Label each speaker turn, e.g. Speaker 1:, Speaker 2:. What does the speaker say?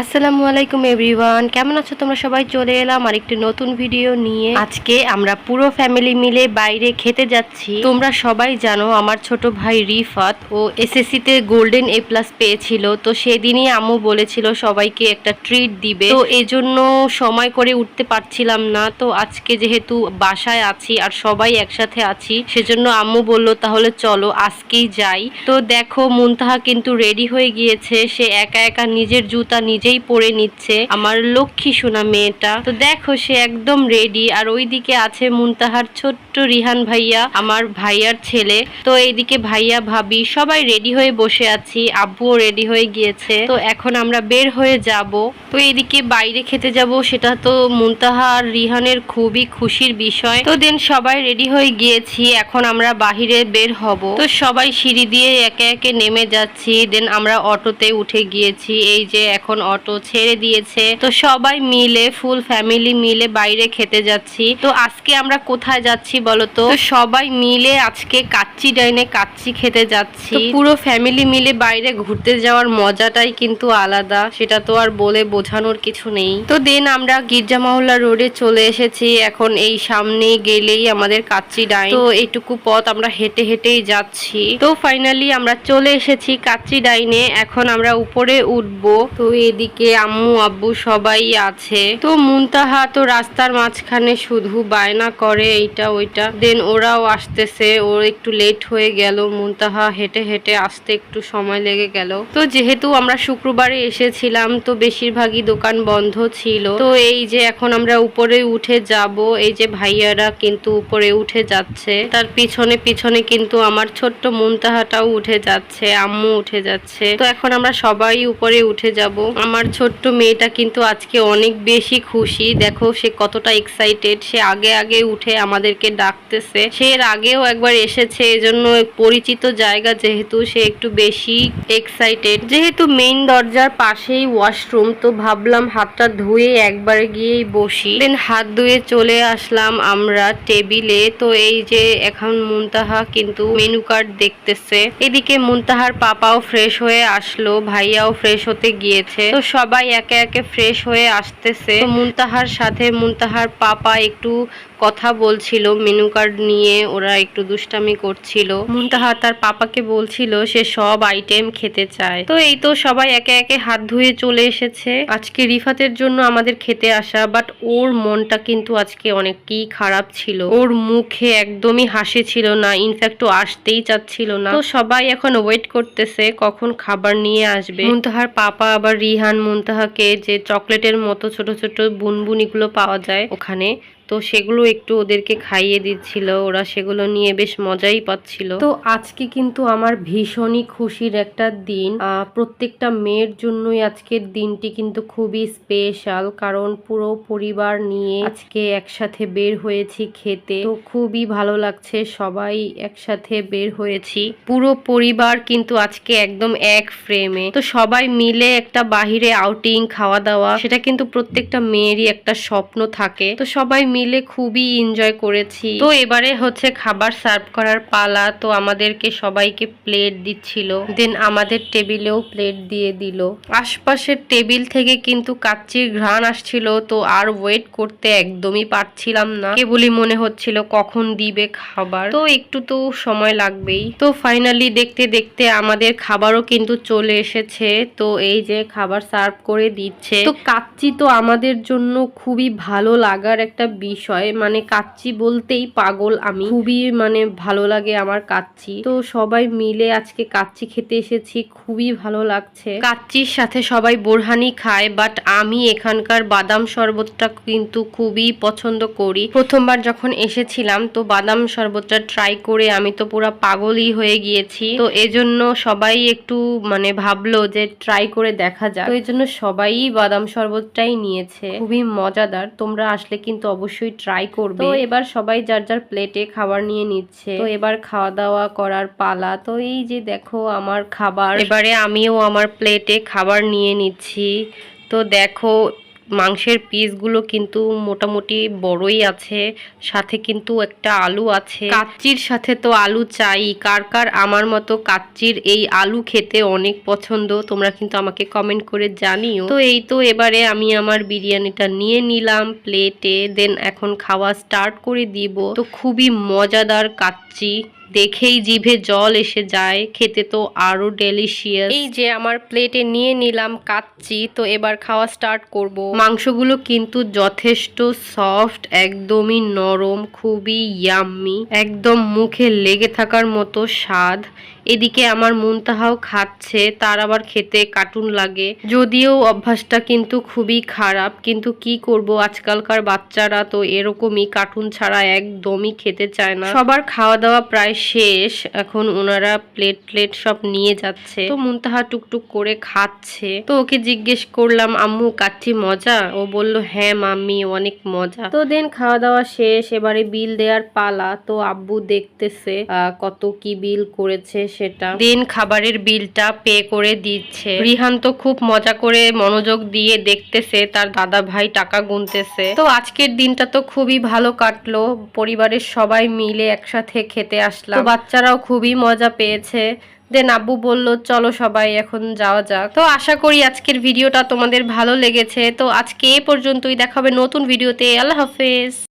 Speaker 1: আসসালামু আলাইকুম এভরিওয়ান। কেমন আছো তোমরা? সবাই চলে এলাম আর একটি নতুন ভিডিও নিয়ে। আজকে আমরা পুরো ফ্যামিলি মিলে বাইরে খেতে যাচ্ছি। তোমরা সবাই জানো আমার ছোট ভাই রিফাত, ও এসএসসি তে গোল্ডেন এ প্লাস পেয়েছিল। তো সেদিনই আম্মু বলেছিল সবাইকে একটা ট্রিট দিবে। তো এজন্য সময় করে উঠতে পারছিলাম না। তো আজকে যেহেতু বাসায় আছি আর সবাই একসাথে আছি, সেজন্য আম্মু বলল, তাহলে চলো, আজকেই যাই। তো দেখো, মুনতাহা কিন্তু রেডি হয়ে গিয়েছে। সে একা একা নিজের জুতা নিজেই পরে নিচ্ছে। আমার লক্ষ্মী সোনা মেয়েটা। তো দেখো, সে একদম রেডি আর ওইদিকে আছে মুনতাহার ছোট্ট রিহান ভাইয়া, আমার ভাইয়ার ছেলে। তো এইদিকে ভাইয়া, ভাবি, সবাই রেডি হয়ে বসে আছি। আব্বুও রেডি হয়ে গিয়েছে। তো এখন আমরা বের হয়ে যাব। তো এইদিকে বাইরে খেতে যাব, সেটা তো মুনতাহা আর রিহানের খুবই খুশির বিষয়। তো দেন সবাই রেডি হয়ে গিয়েছি, এখন আমরা বাহিরে বের হব। তো সবাই সিঁড়ি দিয়ে একে একে নেমে যাচ্ছি। দেন আমরা অটোতে উঠে গিয়েছি। এই যে এখন অটো ছেড়ে দিয়েছে। তো সবাই মিলে ফুল ফ্যামিলি মিলে বাইরে খেতে যাচ্ছি। তো আজকে আমরা কোথায় যাচ্ছি বলতো সবাই মিলে আজকে কাচ্চি ডাইনে কাচ্চি খেতে যাচ্ছি। পুরো ফ্যামিলি মিলে বাইরে ঘুরতে যাওয়ার মজাটাই কিন্তু আলাদা। সেটা তো আর বলে বোঝানোর কিছু নেই। তো দেন আমরা গির্জা মহল্লা রোডে চলে এসেছি। এখন এই সামনে গেলেই আমাদের কাচ্চি ডাইন। তো এইটুকু পথ আমরা হেঁটে হেঁটেই যাচ্ছি। তো ফাইনালি আমরা চলে এসেছি কাচ্চি ডাইনে। এখন আমরা উপরে উঠবো। তো এদিকে আম্মু, আব্বু সবাই আছে। তো মুনতাহা তো রাস্তার মাঝখানে শুধু বায়না করে এইটা, ওইটা। দেন ওরাও আসতেছে ওর একটু লেট হয়ে গেল। মুনতাহা হেঁটে হেঁটে আসতে একটু সময় লেগে গেল। তো যেহেতু আমরা শুক্রবারে এসেছিলাম, তো বেশিরভাগই দোকান বন্ধ ছিল। তো এই যে এখন আমরা উপরে উঠে যাব, এই যে ভাইয়ারা কিন্তু উপরে উঠে যাচ্ছে। তার পিছনে পিছনে কিন্তু আমার ছোট্ট মুনতাহাটাও উঠে যাচ্ছে, আম্মু উঠে যাচ্ছে। তো এখন আমরা সবাই উপরে উঠে যাব। আমার ছোট্ট মেয়েটা কিন্তু আজকে অনেক বেশি খুশি। দেখো সে কতটা এক্সাইটেড সে আগে আগে উঠে আমাদেরকে ডাকতেছে। সে এর আগেও একবার এসেছে, এজন্য পরিচিত জায়গা যেহেতু সে একটু বেশি এক্সাইটেড যেহেতু মেইন দরজার পাশেই ওয়াশরুম তো ভাবলাম হাতটা ধুয়ে একবারে গিয়েই বসি। দেন হাত ধুয়ে চলে আসলাম আমরা টেবিলে। তো এই যে এখন মুনতাহা কিন্তু মেনু কার্ড দেখতেছে। এদিকে মুনতাহার পাপাও ফ্রেশ হয়ে আসলো, ভাইয়াও ফ্রেশ হতে গিয়েছে। তো সবাই একে একে ফ্রেশ হয়ে আসতেছে। মুনতাহার সাথে মুনতাহার পাপা একটু কথা বলছিল মেনু কার্ড নিয়ে ওরা একটু দুষ্টামি করছিল। মুনতাহা তার পাপাকে বলছিল, সে সব আইটেম খেতে চায়। তো এই তো সবাই একে একে হাত ধুয়ে চলে এসেছে। আজকে রিফাতের জন্য আমাদের খেতে আসা বাট ওর মনটা কিন্তু আজকে অনেকই খারাপ ছিল। ওর মুখে একদমই হাসি ছিল না ইনফ্যাক্ট ও আসতেই চাচ্ছিল না। তো সবাই এখন ওয়েট করতেছে, কখন খাবার নিয়ে আসবে। মুনতাহার পাপা আবার রিহান মুনতাহাকে যে চকলেটের মতো ছোট ছোট বুনবুনিগুলো পাওয়া যায় ওখানে তো সেগুলো একটু ওদেরকে খাইয়ে দিচ্ছিল, ওরা সেগুলো নিয়ে বেশ মজাই পাচ্ছিল। তো আজকে কিন্তু আমার ভীষণই খুশির একটা দিন। প্রত্যেকটা মেয়ের জন্যই আজকের দিনটি কিন্তু খুবই স্পেশাল কারণ পুরো পরিবার নিয়ে আজকে একসাথে বের হয়েছি খেতে। তো খুবই ভালো লাগছে, সবাই একসাথে বের হয়েছি। পুরো পরিবার কিন্তু আজকে একদম এক ফ্রেমে তো সবাই মিলে একটা বাহিরে আউটিং খাওয়া দাওয়া সেটা কিন্তু প্রত্যেকটা মেয়েরই একটা স্বপ্ন থাকে। তো সবাই মিলে খুবই এনজয় করেছি। তো এবারে হচ্ছে খাবার সার্ভ করার পালা তো আমাদেরকে সবাইকে প্লেট দিচ্ছিল। দেন আমাদের টেবিলেও প্লেট দিয়ে দিল। আশপাশের টেবিল থেকে কিন্তু কাচ্চির ঘ্রাণ আসছিল তো আর ওয়েট করতে একদমই পারছিলাম না। কেবলই মনে হচ্ছিল কখন দিবে খাবার। তো একটু তো সময় লাগবেই। তো ফাইনালি দেখতে দেখতে আমাদের খাবারও কিন্তু চলে এসেছে। তো এই যে খাবার সার্ভ করে দিচ্ছে। তো কাচ্চি তো আমাদের জন্য খুবই ভালো লাগার একটা বিষয়। মানে কাচ্চি বলতেই পাগল আমি। খুবই মানে ভালো লাগে আমার কাচ্চি। তো সবাই মিলে আজকে কাচ্চি খেতে এসেছি, খুবই ভালো লাগছে। কাচ্চির সাথে সবাই বোরহানি খায় বাট আমি এখানকার বাদাম শরবতটা কিন্তু খুবই পছন্দ করি। প্রথমবার যখন এসেছিলাম, তো বাদাম শরবতটা ট্রাই করে আমি তো পুরো পাগলই হয়ে গিয়েছি। তো এজন্য সবাই একটু মানে ভাবলো যে ট্রাই করে দেখা যাক। তো এই জন্য সবাই বাদাম শরবতটাই নিয়েছে। খুবই মজাদার। তোমরা আসলে কিন্তু অবশ্যই ট্রাই করবে। তো এবার সবাই যার যার প্লেটে খাবার নিয়ে নিচ্ছে। তো এবার খাওয়া দাওয়া করার পালা। তো এই যে দেখো আমার খাবার। এবারে আমিও আমার প্লেটে খাবার নিয়ে নিচ্ছি। তো দেখো মাংসের পিসগুলো কিন্তু মোটামুটি বড়ই আছে, সাথে কিন্তু একটা আলু আছে। কাচ্চির সাথে তো আলু চাই, কার কার আমার মতো কাচ্চির এই আলু খেতে অনেক পছন্দ, তোমরা কিন্তু আমাকে কমেন্ট করে জানিও। তো এই তো এবারে আমি আমার বিরিয়ানিটা নিয়ে নিলাম প্লেটে দেন এখন খাওয়া স্টার্ট করে দিব। তো খুবই মজাদার কাচ্চি। দেখেই জিভে জল এসে যায় খেতে তো আরও ডেলিশিয়াস এই যে আমার প্লেটে নিয়ে নিলাম কাচ্চি তো এবার খাওয়া স্টার্ট করব। মাংসগুলো কিন্তু যথেষ্ট সফট একদমই নরম খুবই ইয়াম্মি একদম মুখে লেগে থাকার মতো স্বাদ। এদিকে আমার মুনতাহাও খাচ্ছে, তার আবার খেতে কার্টুন লাগে। যদিও অভ্যাসটা কিন্তু খুবই খারাপ, কিন্তু কি করব? আজকালকার বাচ্চারা তো এরকমই, কার্টুন ছাড়া একদমই খেতে চায় না। সবার খাওয়া দাওয়া প্রায় শেষ, এখন ওনারা প্লেট প্লেট সব নিয়ে যাচ্ছে। তো মুনতাহা টুকটুক করে খাচ্ছে। তো ওকে জিজ্ঞেস করলাম, আম্মু, কাচ্চি মজা? ও বলল হ্যাঁ মাম্মি, অনেক মজা। তো দেন খাওয়া দাওয়া শেষ, এবারে বিল দেওয়ার পালা। তো আব্বু দেখতেছে কত কি বিল করেছে সেটা। দেন খাবারের বিলটা পে করে দিচ্ছে। রিহান তো খুব মজা করে মনোযোগ দিয়ে দেখতেছে, তার দাদা ভাই টাকা গুনতেছে। তো আজকের দিনটা তো খুবই ভালো কাটলো, পরিবারের সবাই মিলে একসাথে খেতে আসলাম। বাচ্চারাও খুবই মজা পেয়েছে। দেন আব্বু বলল, চলো সবাই এখন যাওয়া যাক। তো আশা করি আজকের ভিডিওটা তোমাদের ভালো লেগেছে। তো আজকে এ পর্যন্তই দেখাবে নতুন ভিডিওতে। আল্লাহ হাফেজ।